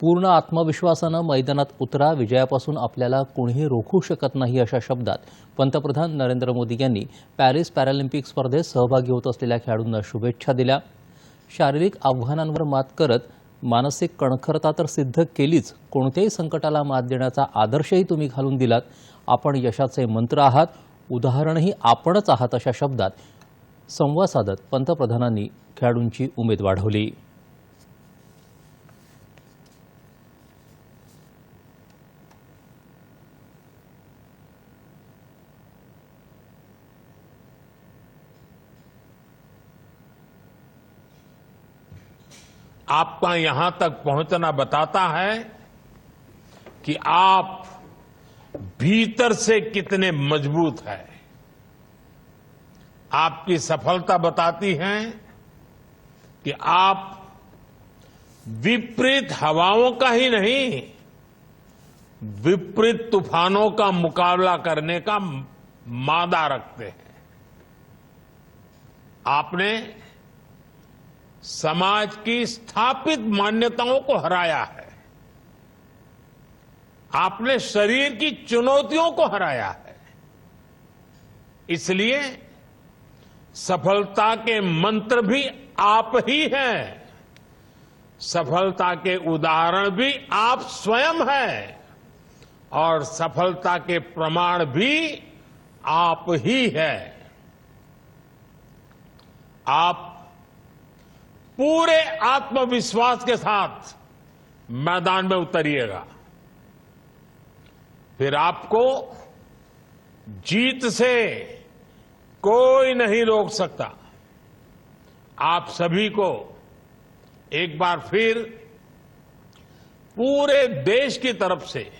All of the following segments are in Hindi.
पूर्ण आत्मविश्वासानं मैदानात उतरा विजयापासून आपल्याला कोणीही रोखू शकत नाही अशा शब्दात पंतप्रधान नरेंद्र मोदी यांनी पॅरिस पॅरालिम्पिक स्पर्धेत सहभागी होत असलेल्या खेळाडूंना शुभेच्छा दिल्या. शारीरिक आव्हानांवर मात करत मानसिक कणखरता तर सिद्ध केलीच कोणत्याही संकटाला मात देण्याचा आदर्शही तुम्ही घालून दिलात. आपण यशाचे मंत्र आहात उदाहरणही आपणच आहात अशा शब्दात संवाद साधत पंतप्रधानांनी खेळाडूंची उमेद वाढवली. आपका यहाँ तक पहुँचना बताता है कि आप भीतर से कितने मज़बूत हैं। आपकी सफलता बताती है कि आप विपरीत हवाओं का ही नहीं, विपरीत तूफानों का मुकाबला करने का मादा रखते हैं। आपने समाज की स्थापित मान्यताओं को हराया है। आपने शरीर की चुनौतियों को हराया है। इसलिए सफलता के मंत्र भी आप ही हैं। सफलता के उदाहरण भी आप स्वयं हैं। और सफलता के प्रमाण भी आप ही हैं। आप पूरे आत्मविश्वास के साथ मैदान में उतरिएगा। फिर आपको जीत से कोई नहीं रोक सकता। आप सभी को एक बार फिर पूरे देश की तरफ़ से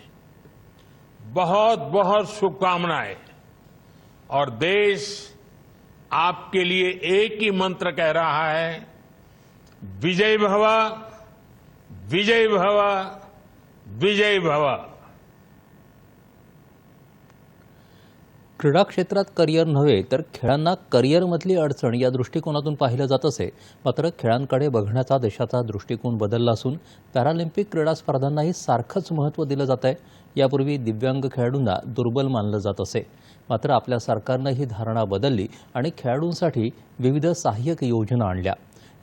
बहुत बहुत शुभकामनाएँ। और देश आपके लिए एक ही मंत्र कह रहा है विजय भव विजय भव विजय भव. क्रीडा क्षेत्रात करिअर नव्हे तर खेळांना करिअरमधली अडचण या दृष्टिकोनातून पाहिलं जात असे. मात्र खेळांकडे बघण्याचा देशाचा दृष्टिकोन बदलला असून पॅरालिम्पिक क्रीडा स्पर्धांनाही सारखंच महत्त्व दिलं जात आहे. यापूर्वी दिव्यांग खेळाडूंना दुर्बल मानलं जात असे. मात्र आपल्या सरकारनं ही धारणा बदलली आणि खेळाडूंसाठी विविध सहाय्यक योजना आणल्या.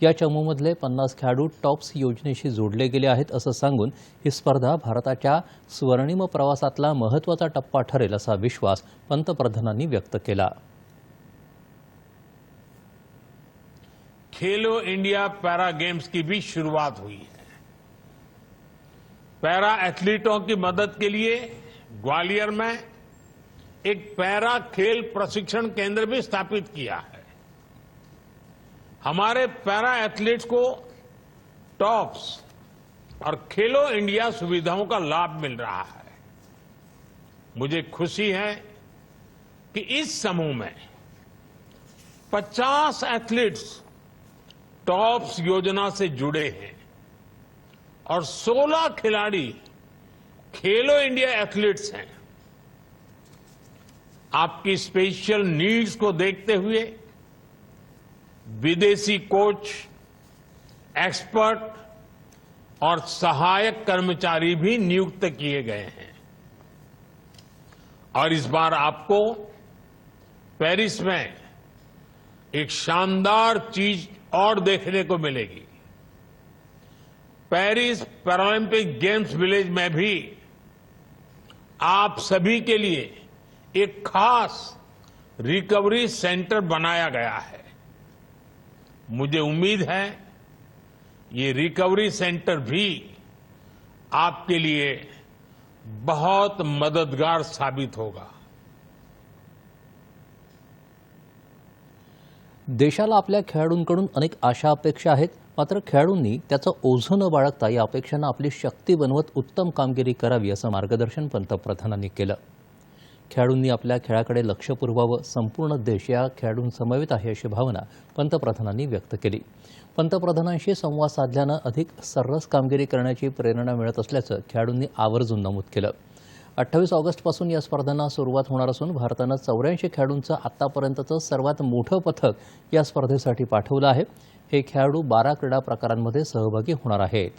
या चमूमधले पन्नास खेळाडू टॉप्स योजनेशी जोडले गेले आहेत असं सांगून ही स्पर्धा भारताच्या स्वर्णिम प्रवासातला महत्त्वाचा टप्पा ठरेल असा विश्वास पंतप्रधानांनी व्यक्त केला. खेलो इंडिया पैरा गेम्स की भी शुरुआत हुई है। पैरा एथलीटों की मदद के लिए ग्वालियर में एक पैरा खेल प्रशिक्षण केंद्र भी स्थापित किया है। हमारे पैरा एथलीट्स को टॉप्स और खेलो इंडिया सुविधाओं का लाभ मिल रहा है। मुझे खुशी है कि इस समूह में 50 एथलीट्स टॉप्स योजना से जुड़े हैं और 16 खिलाड़ी खेलो इंडिया एथलीट्स हैं। आपकी स्पेशल नीड्स को देखते हुए विदेशी कोच, एक्सपर्ट और सहायक कर्मचारी भी नियुक्त किए गए हैं। और इस बार आपको पेरिस में एक शानदार चीज़ और देखने को मिलेगी। पेरिस पैरालंपिक गेम्स विलेज में भी आप सभी के लिए एक खास रिकवरी सेंटर बनाया गया है। मुझे उम्मीद है ये रिकवरी सेंटर भी आपके लिए बहुत मददगार साबित होगा। देशाला आपल्या खेळाडूंकडून अनेक आशा अपेक्षा आहेत मात्र खेळाडूंनी त्याचं ओझं न बाळगता या अपेक्षांना आपली शक्ती बनवत उत्तम कामगिरी करावी असं मार्गदर्शन पंतप्रधानांनी केलं. खेळाडूंनी आपल्या खेळाकडे लक्ष पुरवावं संपूर्ण देश या खेळाडूंसमवेत आहे अशी भावना पंतप्रधानांनी व्यक्त केली. पंतप्रधानांशी संवाद साधल्यानं अधिक सर्रस कामगिरी करण्याची प्रेरणा मिळत असल्याचं खेळाडूंनी आवर्जून नमूद केलं. अठ्ठावीस ऑगस्टपासून या स्पर्धांना सुरुवात होणार असून भारतानं चौऱ्याऐंशी खेळाडूंचं आत्तापर्यंतचं सर्वात मोठं पथक या स्पर्धेसाठी पाठवलं आहे. हे खेळाडू बारा क्रीडा प्रकारांमध्ये सहभागी होणार आहेत.